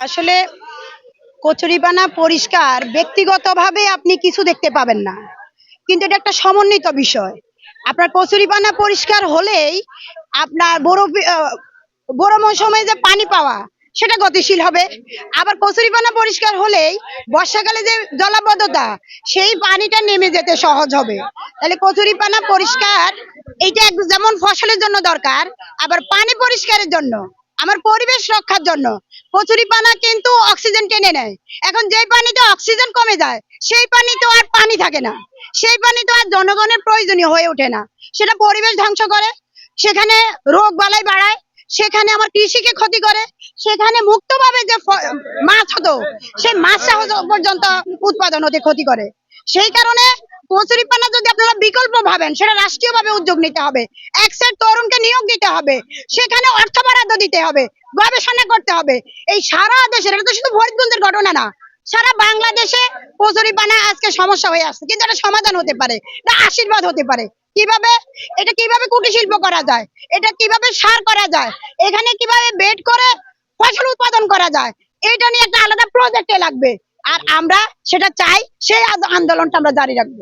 আসলে কচুরিপানা পরিষ্কার, ব্যক্তিগতভাবে আপনি কিছু দেখতে পাবেন না। কিন্তু এটা একটা সমন্বিত বিষয়। আপনার কচুরিপানা পরিষ্কার হলেই আপনার বড় বড় মৌসুমে যে পানি পাওয়া, সেটা গতিশীল হবে। আবার কচুরিপানা পরিষ্কার হলেই বর্ষাকালে যে জলাবদ্ধতা, সেই পানিটা নেমে যেতে সহজ হবে। তাহলে কচুরিপানা পরিষ্কার, এইটা যেমন ফসলের জন্য দরকার, আবার পানি পরিষ্কারের জন্য আমার পরিবেশ রক্ষার জন্য। কচুরিপানা কিন্তু অক্সিজেন টেনে নেয়। এখন যেই পানিতে অক্সিজেন কমে যায়, সেই পানি তো আর পানি থাকে না। সেই পানি তো আর জনগণের প্রয়োজনীয় হয়ে ওঠে না। সেটা পরিবেশ ধ্বংস করে, সেখানে রোগ বালাই বাড়ায়, সেখানে আমার কৃষিকে ক্ষতি করে, সেখানে মুক্তভাবে যে মাছ হতো, সেই মাছটা পর্যন্ত উৎপাদন হতে ক্ষতি করে। সেই কারণে কচুরিপানা যদি আপনারা বিকল্প ভাবেন, সেটা রাষ্ট্রীয় ভাবে উদ্যোগ নিতে হবে। এক সেট তরুণকে নিয়োগ দিতে হবে, সেখানে অর্থ বরাদ্দ দিতে হবে, গবেষণা করতে হবে। এই সারা দেশের, এটা তো শুধু ফরিদগঞ্জের ঘটনা না, সারা বাংলাদেশে কচুরিপানা আজকে সমস্যা হয়ে আসছে। কিন্তু এটা সমাধান হতে পারে, এটা আশীর্বাদ হতে পারে। কীভাবে? এটা কীভাবে কুটির শিল্প করা যায়? এটা কীভাবে সার করা যায়? এখানে কীভাবে বেড করে ফসল উৎপাদন করা যায়? এটা নিয়ে একটা আলাদা প্রজেক্টে লাগবে। আর আমরা সেটা চাই সেই আন্দোলনটা আমরা জারি রাখব।